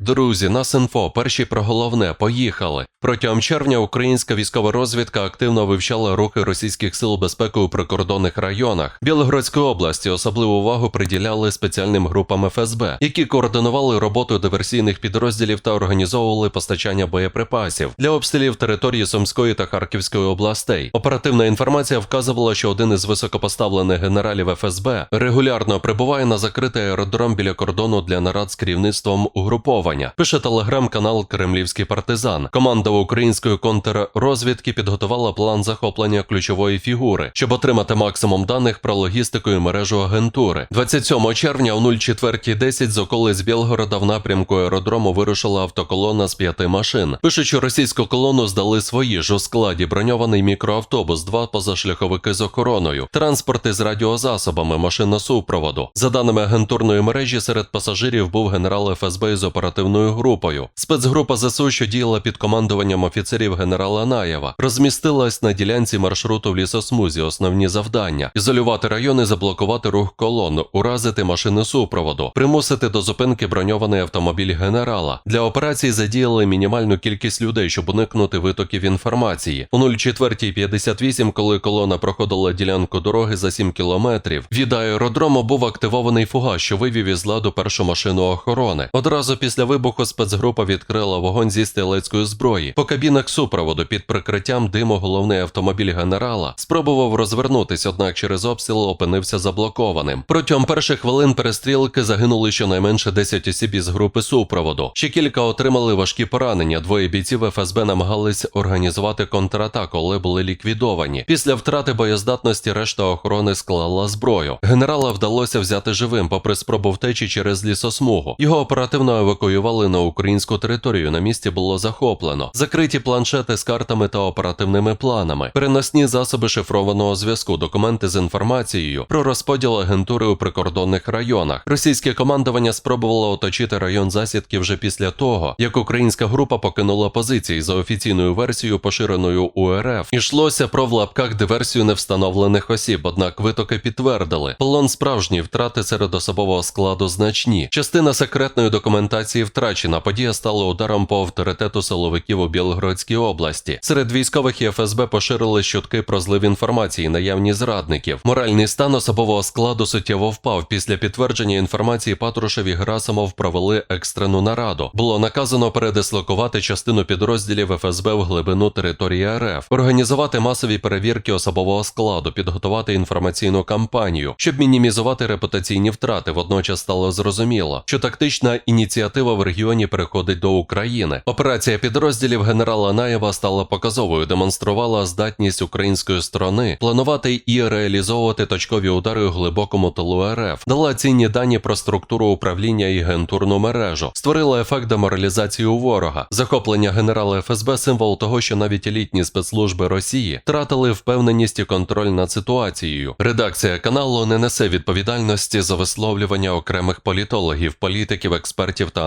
Друзі, нас інфо, перші про головне, поїхали. Протягом червня українська військова розвідка активно вивчала рухи російських сил безпеки у прикордонних районах. Білогородської області особливу увагу приділяли спеціальним групам ФСБ, які координували роботу диверсійних підрозділів та організовували постачання боєприпасів для обстрілів території Сумської та Харківської областей. Оперативна інформація вказувала, що один із високопоставлених генералів ФСБ регулярно прибуває на закритий аеродром біля кордону для нарад з керівництвом угруповання. Пише телеграм-канал Кремлівський партизан. Команда української контррозвідки підготувала план захоплення ключової фігури, щоб отримати максимум даних про логістику і мережу агентури. 27 червня о 04.10 з околиць Білгорода в напрямку аеродрому вирушила автоколона з п'яти машин. Пишуть, що російську колону здали свої ж у складі броньований мікроавтобус, два позашляховики з охороною, транспорти з радіозасобами, машина супроводу. За даними агентурної мережі, серед пасажирів був генерал ФСБ із оперативною групою. Спецгрупа ЗСУ, що діяла під командуванням офіцерів генерала Наєва, розмістилась на ділянці маршруту в лісосмузі. Основні завдання: ізолювати райони, заблокувати рух колон, уразити машини супроводу, примусити до зупинки броньований автомобіль генерала. Для операції задіяли мінімальну кількість людей, щоб уникнути витоків інформації. У 04.58, коли колона проходила ділянку дороги за 7 кілометрів, від аеродрому був активований фугас, що вивів із ладу першу машину охорони. Одразу після вибуху спецгрупа відкрила вогонь зі стрілецької зброї. По кабінах супроводу під прикриттям диму головний автомобіль генерала спробував розвернутись, однак через обстріл опинився заблокованим. Протягом перших хвилин перестрілки загинули щонайменше 10 осіб із групи супроводу. Ще кілька отримали важкі поранення. Двоє бійців ФСБ намагались організувати контратаку, але були ліквідовані. Після втрати боєздатності решта охорони склала зброю. Генерала вдалося взяти живим, попри спробу втечі через лісосмугу. Його оперативно евакуювали на українську територію. На місці було захоплено. Закриті планшети з картами та оперативними планами, переносні засоби шифрованого зв'язку, документи з інформацією про розподіл агентури у прикордонних районах. Російське командування спробувало оточити район засідки вже після того, як українська група покинула позиції за офіційною версією, поширеною у РФ. Ішлося про в лапках диверсію невстановлених осіб, однак витоки підтвердили. Полон справжній втрати серед особового складу значні. Частина секретної документації втрачена. Подія стала ударом по авторитету силовиків у Білгородській області. Серед військових і ФСБ поширили щутки про злив інформації, наявні зрадників. Моральний стан особового складу суттєво впав. Після підтвердження інформації Патрушев і Герасимов провели екстрену нараду. Було наказано передислокувати частину підрозділів ФСБ в глибину території РФ, організувати масові перевірки особового складу, підготувати інформаційну кампанію, щоб мінімізувати репутаційні втрати. Водночас стало зрозуміло, що тактична ініціатива в регіоні переходить до України. Операція підрозділів генерала Наєва стала показовою, демонструвала здатність української сторони планувати і реалізовувати точкові удари у глибокому тилу РФ, дала цінні дані про структуру управління і гентурну мережу, створила ефект деморалізації у ворога, захоплення генерала ФСБ символ того, що навіть елітні спецслужби Росії втратили впевненість і контроль над ситуацією. Редакція каналу не несе відповідальності за висловлювання окремих політологів, політиків, експертів та